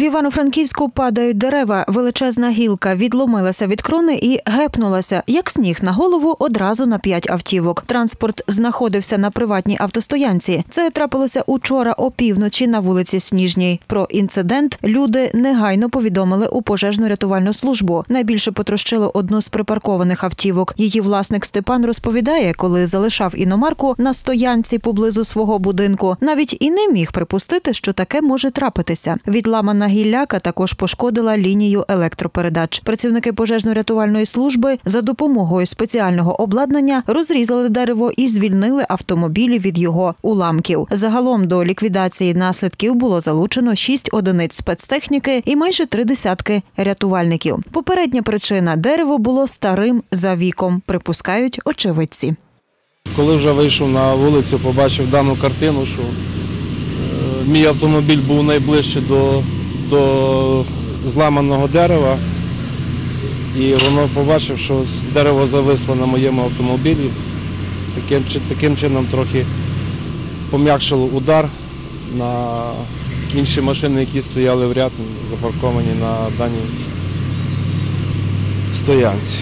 В Івано-Франківську падають дерева. Величезна гілка відломилася від крони і гепнулася, як сніг на голову одразу на п'ять автівок. Транспорт знаходився на приватній автостоянці. Це трапилося учора опівночі на вулиці Сніжній. Про інцидент люди негайно повідомили у пожежну рятувальну службу. Найбільше потрощило одну з припаркованих автівок. Її власник Степан розповідає, коли залишав іномарку на стоянці поблизу свого будинку, навіть і не міг припустити, що таке може трапитися. Відламана гілляка також пошкодила лінію електропередач. Працівники пожежно-рятувальної служби за допомогою спеціального обладнання розрізали дерево і звільнили автомобілі від його уламків. Загалом до ліквідації наслідків було залучено шість одиниць спецтехніки і майже три десятки рятувальників. Попередня причина дерево було старим за віком, припускають очевидці. Коли вже вийшов на вулицю, побачив дану картину, що е, мій автомобіль був найближче до, до зламаного дерева. І воно побачив, що дерево зависло на моєму автомобілі. Таким, таким чином трохи пом'якшило удар на інші машини, які стояли в ряд, запарковані на даній стоянці.